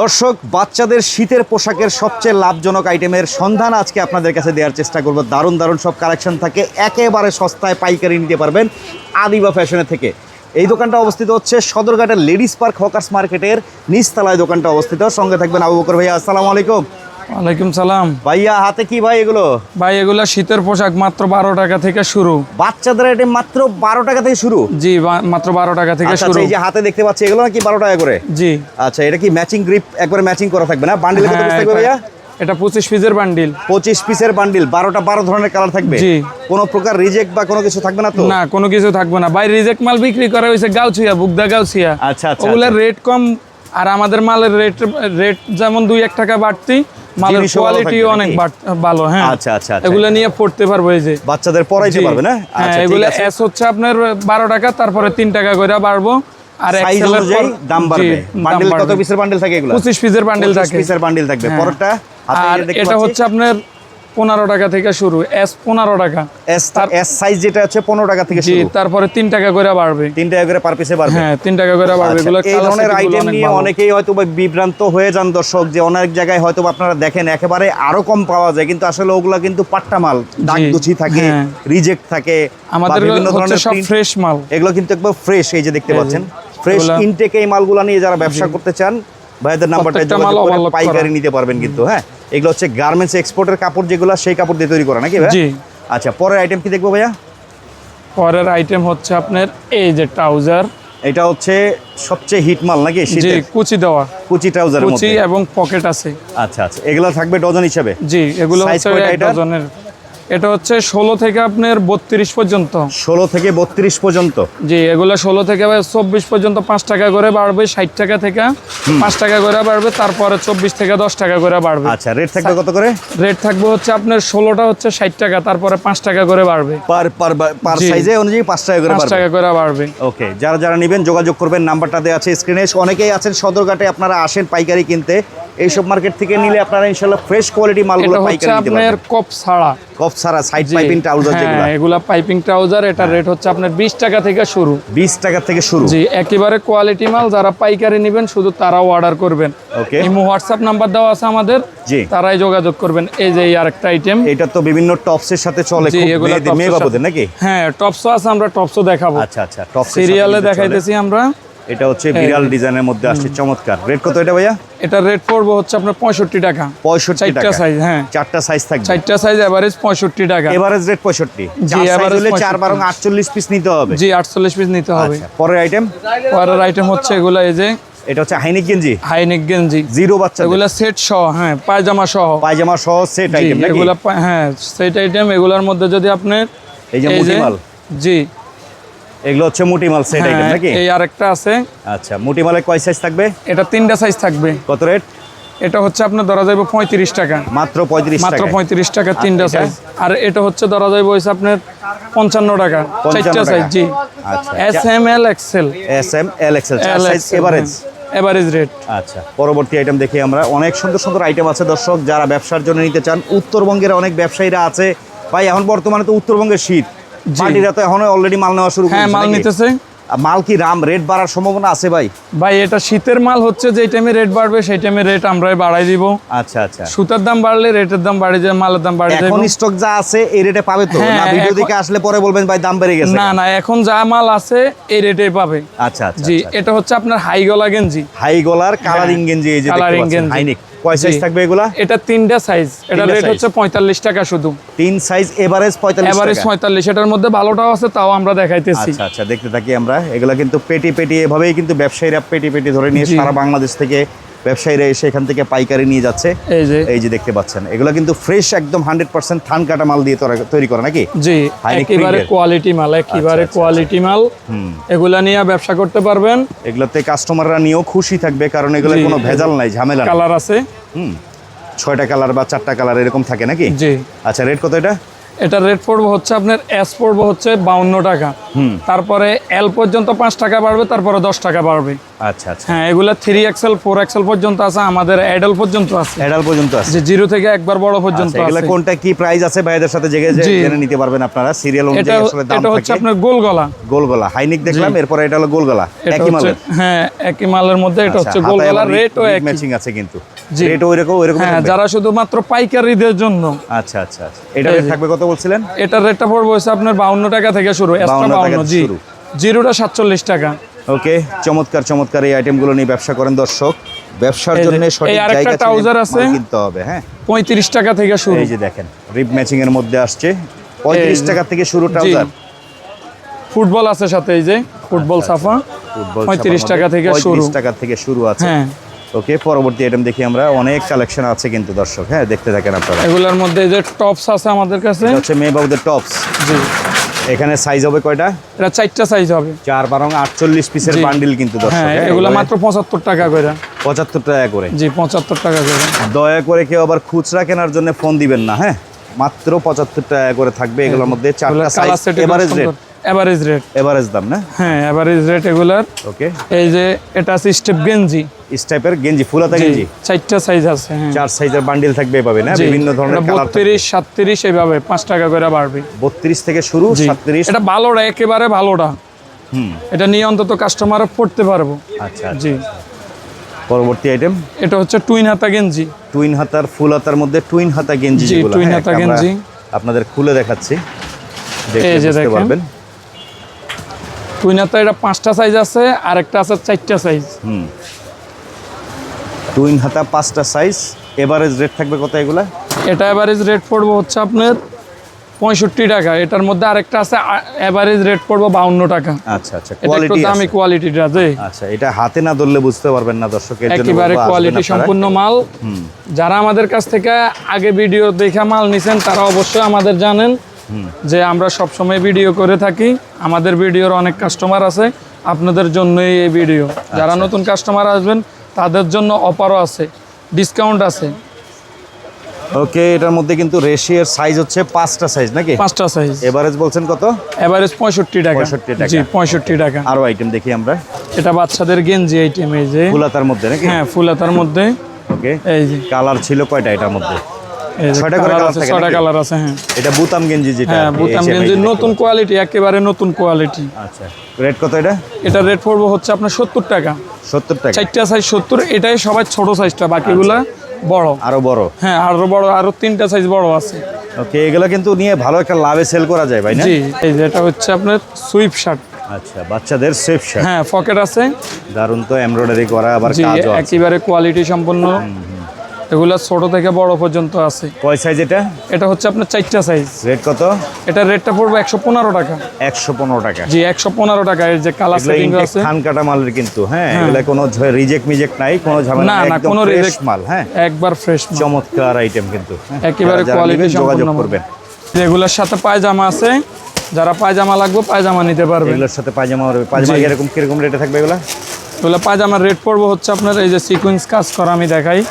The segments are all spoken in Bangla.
দর্শক, বাচ্চাদের শীতের পোশাকের সবচেয়ে লাভজনক আইটেমের সন্ধান আজকে আপনাদের কাছে দেওয়ার চেষ্টা করব। দারুণ দারুণ সব কালেকশন থাকে। একেবারে সস্তায় পাইকারি নিতে পারবেন আদিবা ফ্যাশনে থেকে। এই দোকানটা অবস্থিত হচ্ছে সদরঘাটের লেডিস পার্ক হকার্স মার্কেটের নিচতলায় দোকানটা অবস্থিত। সঙ্গে থাকবেন আবু বকর ভাইয়া, আসসালামু আলাইকুম। ওয়ালাইকুম সালাম। ভাইয়া হাতে কি ভাই এগুলো? ভাই এগুলা শীতের পোশাক মাত্র বারো টাকা থেকে শুরু। বাচ্চাদের আইটেম মাত্র বারো টাকা থেকে শুরু? জি মাত্র বারো টাকা থেকে আচ্ছা শুরু। আচ্ছা, এই যে হাতে দেখতে পাচ্ছি এগুলো নাকি বারো টাকা করে? জি। আচ্ছা এটা কি ম্যাচিং গ্রিপ একবারে ম্যাচিং করা থাকবে না? বান্ডিলে কত হ্যাঁ, থাকবে ভাইয়া? এটা পঁচিশ পিসের বান্ডিল পঁচিশ পিসের বান্ডিল বারোটা বারো ধরনের কালার থাকবে? জি। কোনো প্রকার রিজেক্ট বা কোনো কিছু থাকবে না তো? না কোনো কিছু থাকবে না। ভাই রিজেক্ট মাল বিক্রি করা হয়েছে গাউছিয়া বুগদা গাউছিয়া। আচ্ছা, আচ্ছা, ওগুলার আচ্ছা। রেট কম আর আমাদের মালের রেট রেট যেমন দুই এক টাকা বাড়তি মালের কোয়ালিটি অনেক ভালো হ্যাঁ। আচ্ছা, আচ্ছা, আচ্ছা। এগুলো নিয়ে পড়তে পারব এই যে। বাচ্চাদের পড়াইতে পারবে না? হ্যাঁ আচ্ছা এগুলো এস হচ্ছে আপনার বারো টাকা তারপরে তিন টাকা করে বাড়বো। আর দাম বাড়বে। কত পিসের বান্ডিল থাকে এগুলো? পঁচিশ পিসের বান্ডিল থাকে। পিসের বান্ডিল থাকবে। হ্যাঁ। আর এটা হচ্ছে আপনার পনেরো টাকা থেকে শুরু এস পনেরো টাকা। এস এস সাইজ যেটা হচ্ছে পনেরো টাকা থেকে শুরু। তারপরে তিন টাকা করে বাড়বে। তিন টাকা করে পার পিসে বাড়বে। হ্যাঁ তিন টাকা করে বাড়বে। আচ্ছা, এগুলো এই ধরনের আইটেম নিয়ে অনেকেই হয়তো বিভ্রান্ত হয়ে যান দর্শক যে অনেক জায়গায় হয়তো আপনারা দেখেন একেবারে আরও কম পাওয়া যায় কিন্তু আসলে ওগুলা কিন্তু পাট্টা মাল দাগ দুছি থাকে হ্যাঁ। রিজেক্ট থাকে আমাদের বিভিন্ন ধরনের সব ফ্রেশ মাল। এগুলো কিন্তু একবার ফ্রেশ এই যে দেখতে পাচ্ছেন। ফ্রেশ ইনটেক এই মালগুলো নিয়ে যারা ব্যবসা করতে চান ভাইদের নাম্বারটা পাইকারি নিতে পারবেন কিন্তু হ্যাঁ? এগুলো হচ্ছে গার্মেন্টস এক্সপোর্টের কাপড় যেগুলো সেই কাপড় দিয়ে তৈরি করা নাকি ভাই? জি। আচ্ছা পরের আইটেম কি দেখব ভাইয়া? পরের আইটেম হচ্ছে আপনার এই যে ট্রাউজার এটা হচ্ছে সবচেয়ে হিট মাল নাকি জি কুচি দেওয়া। কুচি ট্রাউজারের কুচি এবং পকেট আছে। আচ্ছা আচ্ছা এগুলো থাকবে ডজন হিসাবে। জি এগুলো হচ্ছে কয়টা ডজনের এটা হচ্ছে ষোলো থেকে আপনার বত্রিশ পর্যন্ত। ষোলো থেকে বত্রিশ পর্যন্ত। জি এগুলো ষোলো থেকে চব্বিশ পর্যন্ত পাঁচ টাকা করে বাড়বে ষাট টাকা থেকে পাঁচ টাকা করে বাড়বে তারপরে চব্বিশ থেকে দশ টাকা করে বাড়বে। আচ্ছা রেট থাকবে কত করে? রেট থাকবে হচ্ছে আপনার ষোলোটা হচ্ছে ষাট টাকা তারপরে পাঁচ টাকা করে বাড়বে। পার পার পার। সাইজে অনুযায়ী পাঁচ টাকা করে পাঁচ টাকা করে বাড়বে। ওকে যারা যারা নেবেন যোগাযোগ করবেন নাম্বারটা দেওয়া আছে স্ক্রিনে অনেকেই আছেন সদরঘাটে আপনারা আসেন পাইকারি কিনতে। এইসব মার্কেট থেকে নিলে আপনারা ইনশাল্লাহ ফ্রেশ কোয়ালিটি মালগুলো পাইকারি নিতে আপনার পারবেন। কপ ছাড়া। কফ ছাড়া সাইড পাইপিং ট্রাউজার যেগুলো হ্যাঁ এগুলা পাইপিং ট্রাউজার এটা রেট হচ্ছে আপনার বিশ টাকা থেকে শুরু। বিশ টাকা থেকে শুরু। জি একেবারে কোয়ালিটি মাল যারা পাইকারি নেবেন শুধু তারাও অর্ডার করবেন। ওকে ইমো হোয়াটসঅ্যাপ নাম্বার দেওয়া আছে আমাদের জি। তারাই যোগাযোগ করবেন। এই যে এই আরেকটা আইটেম এটা তো বিভিন্ন টপসের সাথে চলে খুব মেয়ে বাবুদের নাকি? হ্যাঁ টপসও আছে আমরা টপসও দেখাবো। আচ্ছা আচ্ছা টপস সিরিয়ালে দেখাইতেছি আমরা। এটা হচ্ছে বিড়াল ডিজাইনের মধ্যে আসছে চমৎকার। রেট কত এটা ভাইয়া? এটা রেট পড়ব হচ্ছে আপনার পঁয়ষট্টি টাকা। পঁয়ষট্টি চারটা টাকা। সাইজ হ্যাঁ। চারটা সাইজ থাকবে। চারটা সাইজ এভারেজ পঁয়ষট্টি টাকা। এভারেজ রেট পঁয়ষট্টি। জি, size হলে চার 65 বারং আটচল্লিশ পিস নিতে হবে। জি আটচল্লিশ পিস নিতে হবে। আচ্ছা পরের আইটেম পরের আইটেম হচ্ছে এগুলো এই যে এটা হচ্ছে হাইনিক গেঞ্জি। হাইনেক গেঞ্জি। জিরো বাচ্চা এগুলা সেট সহ হ্যাঁ পায়জামা সহ। পায়জামা সহ সেট আইটেম এগুলা হ্যাঁ সেট আইটেম এগুলার মধ্যে যদি আপনি এই যে মুটি মাল জি এগুলো হচ্ছে মুটি মাল সেট আইটেম নাকি? এই আরেকটা আছে। আচ্ছা মুটি মালে কয় সাইজ থাকবে? এটা তিনটা সাইজ থাকবে। কত রেট এটা হচ্ছে আপনার ধরা যাবে পঁয়ত্রিশ টাকা। মাত্র পঁয়ত্রিশ মাত্র পঁয়ত্রিশ টাকা তিনটা সাইজ আর এটা হচ্ছে ধরা যাবে হচ্ছে আপনার পঞ্চান্ন টাকা। চারটা সাইজ জি। আচ্ছা S M L XL S M L XL চার সাইজ এভারেজ এভারেজ রেট আচ্ছা পরবর্তী আইটেম দেখি আমরা। অনেক সুন্দর সুন্দর আইটেম আছে দর্শক যারা ব্যবসার জন্য নিতে চান উত্তরবঙ্গের অনেক ব্যবসায়ীরা আছে। ভাই এখন বর্তমানে তো উত্তরবঙ্গের শীত। পার্টিরা তো এখন অলরেডি মাল নেওয়া শুরু হ্যাঁ মাল নিতেছে। মাল কি রাম রেট বাড়ার সম্ভাবনা আছে ভাই? ভাই এটা শীতের মাল হচ্ছে যে টাইমে রেট বাড়বে সেই টাইমে রেট আমরাই বাড়াই দিব। আচ্ছা আচ্ছা। সুতার দাম বাড়লে রেটের দাম বাড়ে যায় মালের দাম বাড়ে যায়। এখন স্টক যা আছে এই রেটে পাবে তো? হ্যাঁ, না ভিডিও দেখে আসলে পরে বলবেন ভাই দাম বেড়ে গেছে না না এখন যা মাল আছে এই রেটেই পাবে। আচ্ছা আচ্ছা জি এটা হচ্ছে আপনার হাই গলা গেঞ্জি। হাই গলার কালারিং গেঞ্জি এই যে দেখতে পাচ্ছেন। হাইনিক কয় সাইজ থাকবে এগুলা? এটা তিনটা সাইজ এটা রেট হচ্ছে পঁয়তাল্লিশ টাকা শুধু। তিন সাইজ এভারেজ পঁয়তাল্লিশ এভারেজ টাকা। পঁয়তাল্লিশ। এটার মধ্যে ভালোটাও আছে তাও আমরা দেখাইতেছি। আচ্ছা আচ্ছা দেখতে থাকি আমরা। এগুলা কিন্তু পেটি পেটি এভাবেই কিন্তু ব্যবসায়ীরা পেটি পেটি ধরে নিয়ে সারা বাংলাদেশ থেকে ব্যবসায়ীরা এসে এখান থেকে পাইকারি নিয়ে যাচ্ছে। এই যে। এই যে দেখতে পাচ্ছেন। এগুলো কিন্তু ফ্রেশ একদম হান্ড্রেড পার্সেন্ট থান কাটা মাল দিয়ে তৈরি- করা নাকি? জি একেবারে কোয়ালিটি মাল একেবারে আচ্ছা, কোয়ালিটি মাল। এগুলা নিয়ে ব্যবসা করতে পারবেন। এগুলোতে কাস্টমাররা নিয়েও খুশি থাকবে কারণ এগুলো কোনো ভেজাল নাই ঝামেলা কালার আছে। হুম। ছয়টা কালার বা চারটা কালার এরকম থাকে নাকি? জি। আচ্ছা রেট কত এটা? এটা রেট পড়ব হচ্ছে আপনার এস পড়ব হচ্ছে বাউন্ন টাকা। তারপরে এল পর্যন্ত পাঁচ টাকা বাড়বে তারপরে দশ টাকা বাড়বে। আচ্ছা আচ্ছা। হ্যাঁ এগুলা থ্রি এক্সেল ফোর এক্সেল পর্যন্ত আছে আমাদের অ্যাডাল পর্যন্ত আছে। এডাল পর্যন্ত আছে। জিরো থেকে একবার বড় পর্যন্ত আচ্ছা, আছে। কোনটা কি প্রাইস আছে ভাইদের সাথে জেগে। জেনে নিতে পারবেন আপনারা সিরিয়াল অনুযায়ী আসলে দাম এটা হচ্ছে আপনার গোল গলা গোলগলা হাইনিক দেখলাম এরপরে এটা হলো গোলগলা একই মালের। হ্যাঁ একই মালের মধ্যে এটা হচ্ছে গোল গলা রেট ও একই। ম্যাচিং আছে কিন্তু। রেট ওইরকম ওইরকম হ্যাঁ? যারা শুধুমাত্র পাইকারিদের জন্য। আচ্ছা আচ্ছা আচ্ছা। এটা। থাকবে কত বলছিলেন? এটার রেটটা পড়বে হচ্ছে আপনার বাউন্ন টাকা থেকে শুরু এক্সট্রা 52 বাউন্ন জি। জিরোটা সাতচল্লিশ টাকা। ওকে চমৎকার চমৎকার এই আইটেমগুলো নিয়ে ব্যবসা করেন দর্শক। ব্যবসার জন্য সঠিক জায়গা চিনে আছে। কিনতে হবে হ্যাঁ। পঁয়ত্রিশ টাকা থেকে শুরু। এই যে দেখেন রিপ ম্যাচিং এর মধ্যে আসছে। পঁয়ত্রিশ যে। টাকা থেকে শুরু ট্রাউজার ফুটবল আছে সাথে এই যে ফুটবল সাফা ফুটবল পঁয়ত্রিশ টাকা থেকে শুরু। পঁয়ত্রিশ টাকা থেকে শুরু আছে। হ্যাঁ। ওকে পরবর্তী আইটেম দেখি আমরা। অনেক কালেকশন আছে কিন্তু দর্শক হ্যাঁ দেখতে থাকেন আপনারা। এগুলোর মধ্যে যে টপস আছে আমাদের কাছে। হচ্ছে মেয়ে বাবুদের টপস জি। এখানে সাইজ হবে কয়টা? এটা চারটা সাইজ হবে। চার বারং আটচল্লিশ পিসের। বান্ডিল কিন্তু দর্শক হ্যাঁ হ্যাঁ, এগুলো এগুলো মাত্র পঁচাত্তর টাকা করে। পঁচাত্তর টাকা করে। জি পঁচাত্তর টাকা করে। দয়া করে কেউ আবার খুচরা কেনার জন্য ফোন দিবেন না হ্যাঁ? মাত্র পঁচাত্তর টাকা করে থাকবে এগুলোর মধ্যে চারটা size average rate average rate average দাম না? হ্যাঁ এভারেজ রেট এগুলার। ওকে এই যে এটা আছে স্টেপ গেঞ্জি ইস টাইপের গেঞ্জি ফুলাতা গেঞ্জি চারটা সাইজ আছে হ্যাঁ। চার সাইজের বান্ডিল থাকবে হ্যাঁ জি, বিভিন্ন ধরনের কালার বত্রিশ সাতত্রিশ এইভাবে পাঁচ টাকা করে বাড়বে। বত্রিশ থেকে শুরু জি। সাতত্রিশ। এটা ভালোটা একেবারে ভালোটা। হুম। এটা নিয়ে অন্তত কাস্টমার পড়তে পারব। আচ্ছা জি। পরবর্তী আইটেম এটা হচ্ছে টুইন হাতা গেঞ্জি টুইন হাতার ফুল হাতার মধ্যে টুইন হাতা গেঞ্জি যেগুলো। টুইন হ্যাঁ, হাতা গেঞ্জি। আপনাদের খুলে দেখাচ্ছি। দেখে এই যে বুঝতে দেখেন। পারবেন। টুইন হাতা এটা পাঁচটা সাইজ আছে আর একটা আছে চারটা সাইজ হুম। টুইন হাতা পাঁচটা সাইজ এভারেজ রেট থাকবে কত এগুলা? এটা অ্যাভারেজ রেট পড়ব হচ্ছে আপনার পঁয়ষট্টি টাকা। এটার মধ্যে আরেকটা আছে অ্যাভারেজ রেট পড়ব বাউন্ন টাকা। আচ্ছা আচ্ছা কোয়ালিটি দামি কোয়ালিটিটা যে আচ্ছা এটা হাতে না ধরলে বুঝতে পারবেন না দর্শকের জন্য একেবারে কোয়ালিটি সম্পূর্ণ মাল। যারা আমাদের কাছ থেকে আগে ভিডিও দেখে মাল নিছেন তারা অবশ্যই আমাদের জানেন। যে আমরা সব সময় ভিডিও করে থাকি আমাদের ভিডিওর অনেক কাস্টমার আছে আপনাদের জন্যই এই ভিডিও যারা আচ্ছা। নতুন কাস্টমার আসবেন তাদের জন্য অফারও আছে ডিসকাউন্ট আছে। ওকে এটার মধ্যে কিন্তু রেশিয়ার সাইজ হচ্ছে পাঁচটা সাইজ নাকি? পাঁচটা সাইজ এভারেজ বলছেন কত? এভারেজ পঁয়ষট্টি টাকা। 65 টাকা। জি পঁয়ষট্টি টাকা। আরও আইটেম দেখি আমরা। এটা বাচ্চাদের গেঞ্জি আইটেম এই যে। ফুলাতার মধ্যে নাকি? হ্যাঁ ফুলাতার মধ্যে। ওকে এই যে। কালার ছিল কয়টা এটার মধ্যে? ছয়টা করে কালার থাকে ছয়টা কালার আছে হ্যাঁ। এটা বুতাম গেঞ্জি যেটা হ্যাঁ বুতাম নতুন কোয়ালিটি একেবারে নতুন কোয়ালিটি আচ্ছা রেট কত এটা? এটা রেট পড়ব হচ্ছে আপনার সত্তর টাকা। সত্তর টাকা। চারটা সাইজ সত্তর এটাই সবাই ছোট সাইজটা বাকিগুলা বড়। আরও বড়? হ্যাঁ আরও বড় আরও তিনটা সাইজ বড় আছে। ওকে এগুলো কিন্তু নিয়ে ভালো একটা লাভে সেল করা যায় ভাই না? জি এই যেটা হচ্ছে আপনার সুইপ শার্ট আচ্ছা বাচ্চাদের সেফ শার্ট হ্যাঁ পকেট আছে। দারুণ তো এমব্রয়ডারি করা আবার কাজও আছে। একেবারে কোয়ালিটি সম্পন্ন। এগুলা ছোট থেকে বড় পর্যন্ত আছে। কয় সাইজ এটা? এটা হচ্ছে আপনার চারটা সাইজ রেট কত? এটা রেটটা পড়বে একশো পনেরো টাকা। একশো পনেরো টাকা। জি একশো পনেরো টাকা এর যে কালার সেটিং আছে। খান কাটা মালের কিন্তু হ্যাঁ? এগুলো কোনো রিজেক্ট মিজেক্ট নাই কোনো ঝামেলা না, না, কোনো reject- মাল হ্যাঁ? একবার ফ্রেশ চমৎকার আইটেম কিন্তু। হ্যাঁ, একেবারে নেবেন যোগাযোগ করবেন। এগুলোর সাথে পায়জামা আছে। যারা পায়জামা লাগবে পায়জামা নিতে পারবে এগুলোর সাথে পায়জামা হবে। পায়জামা জি। কীরকম কীরকম রেটে থাকবে এগুলো? এগুলো পায়জামার রেট পড়ব হচ্ছে আপনার এই যে সিকুয়েন্স কাজ করা আমি দেখাই।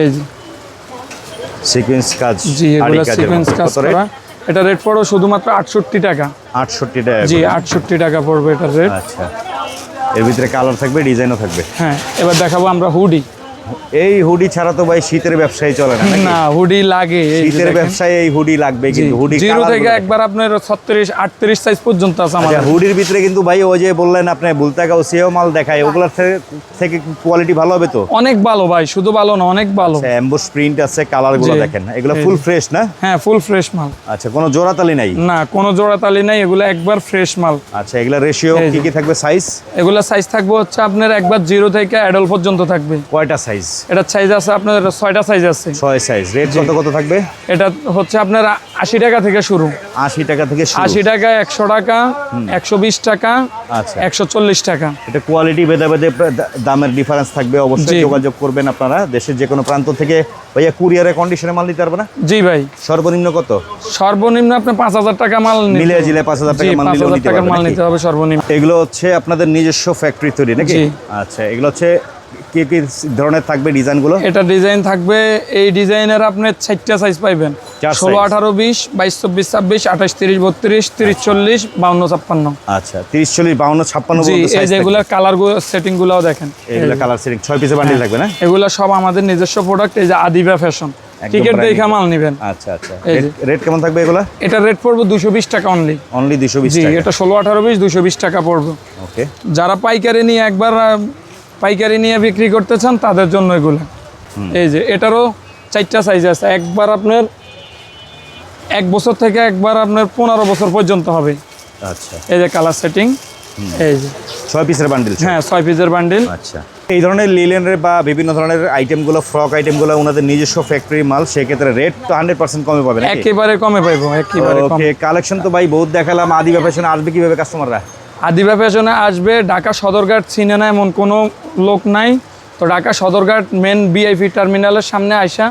এই সিকোয়েন্স কাজ জি এগুলো সিকুয়েন্স কাজ করা। এটা রেট পড়ো শুধুমাত্র আটষট্টি টাকা। আটষট্টি টাকা জি করে। আটষট্টি টাকা পড়বে এটার রেট। আচ্ছা। এর ভিতরে কালার থাকবে ডিজাইনও থাকবে। হ্যাঁ এবার দেখাবো আমরা হুডি। এই হুডি ছাড়া তো ভাই শীতের ব্যবসায় চলে না না হুডি লাগে শীতের ব্যবসায় এই হুডি লাগবে কিন্তু হুডি জিরো থেকে একবার আপনার ছত্রিশ আটত্রিশ সাইজ পর্যন্ত আছে আচ্ছা, আমাদের। হুডির ভিতরে কিন্তু ভাই ওই যে বললেন আপনি বুলতাকাও সেও মাল দেখায় ওগুলোর থেকে- কোয়ালিটি ভালো হবে তো? অনেক ভালো ভাই শুধু ভালো না অনেক ভালো। অ্যাম্বুস প্রিন্ট আছে কালারগুলো দেখেন এগুলো ফুল ফ্রেশ না? হ্যাঁ ফুল ফ্রেশ মাল। আচ্ছা কোনো জোড়াতালি নাই? না কোনো জোড়াতালি নাই এগুলো একবার ফ্রেশ মাল। আচ্ছা এগুলা রেশিও কি কি থাকবে সাইজ এগুলো সাইজ থাকবে হচ্ছে আপনার একবার জিরো থেকে অ্যাডাল পর্যন্ত থাকবে। কয়টা সাইজ এটার সাইজ আছে আপনার ছয়টা সাইজ আছে। ছয় সাইজ রেট কত কত থাকবে? এটা হচ্ছে আপনার আশি টাকা থেকে শুরু। আশি টাকা থেকে শুরু। আশি টাকা একশো টাকা একশো বিশ টাকা আচ্ছা। একশো চল্লিশ টাকা। এটা কোয়ালিটি ভেদে ভেদে দামের ডিফারেন্স থাকবে। অবশ্যই যোগাযোগ করবেন আপনারা। দেশের যে কোনো প্রান্ত থেকে ভাইয়া কুরিয়ারে কন্ডিশনে মাল নিতে পারবে না? জি ভাই। সর্বনিম্ন কত? সর্বনিম্ন আপনি পাঁচ হাজার টাকা মাল মিলিয়ে জিলে পাঁচ হাজার টাকা মাল নিতে টাকার মাল নিতে হবে সর্বনিম্ন। এগুলো হচ্ছে আপনাদের নিজস্ব ফ্যাক্টরি তৈরি নাকি? আচ্ছা এগুলো হচ্ছে কি কি ধরনের থাকবে ডিজাইনগুলো? এটা ডিজাইন থাকবে এই ডিজাইনের আপনি চারটা সাইজ পাইবেন। ষোলো আঠারো বিশ বাইশ চব্বিশ ছাব্বিশ আঠাশ তিরিশ বত্রিশ তিরিশ চল্লিশ বাউন্ন ছাপ্পান্ন। আচ্ছা তিরিশ চল্লিশ বাউন্ন ছাপ্পান্ন এই যেগুলোর কালার সেটিং গুলাও দেখেন। এগুলো কালার সেটিং ছয় পিসের বান্ডিল থাকবে না? এগুলো সব আমাদের নিজস্ব প্রোডাক্ট এই যে আদিবা ফ্যাশন টিকিট দেখে মাল নেবেন। আচ্ছা আচ্ছা। রেট কেমন থাকবে এগুলো? এটা রেট পড়বে দুশো বিশ টাকা অনলি অনলি দুশো বিশ জি টাকা। এটা ষোলো আঠারো বিশ দুশো বিশ টাকা পড়বে। ওকে যারা পাইকারি নিয়ে একবার পাইকারি নিয়ে বিক্রি করতে চান তাদের জন্য এগুলো। এই যে এটারও চারটা সাইজ আছে। একবার আপনার এক বছর থেকে একবার আপনার পনেরো বছর পর্যন্ত হবে। আচ্ছা। এই যে কালার সেটিং এই যে। ছয় পিসের বান্ডিল হ্যাঁ ছয় পিসের বান্ডিল আচ্ছা। এই ধরনের লিলেনের বা বিভিন্ন ধরনের আইটেমগুলো ফ্রক আইটেমগুলো ওনাদের নিজস্ব ফ্যাক্টরি মাল সেক্ষেত্রে রেট তো হান্ড্রেড পার্সেন্ট কমে পাবে নাকি? একেবারে কমে পাইবো একেবারে ওকে কালেকশন তো ভাই বহুত দেখালাম। আদি ফ্যাশনে আসবে কীভাবে কাস্টমাররা আদিবা ফ্যাশনে আসবে, ঢাকা সদরঘাট চিনে না এমন কোনো লোক নাই। তো ঢাকা সদরঘাট মেন বিআইপি টার্মিনালের সামনে আইসা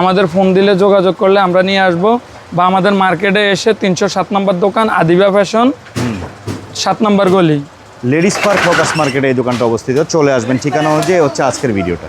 আমাদের ফোন দিলে যোগাযোগ করলে আমরা নিয়ে আসব বা আমাদের মার্কেটে এসে তিনশো সাত নম্বর দোকান আদিবা ফ্যাশন, সাত নম্বর গলি। লেডিস পার্ক ফোকাস মার্কেটে এই দোকানটা অবস্থিত। চলে আসবেন ঠিকানা অনুযায়ী হচ্ছে আজকের ভিডিওটা।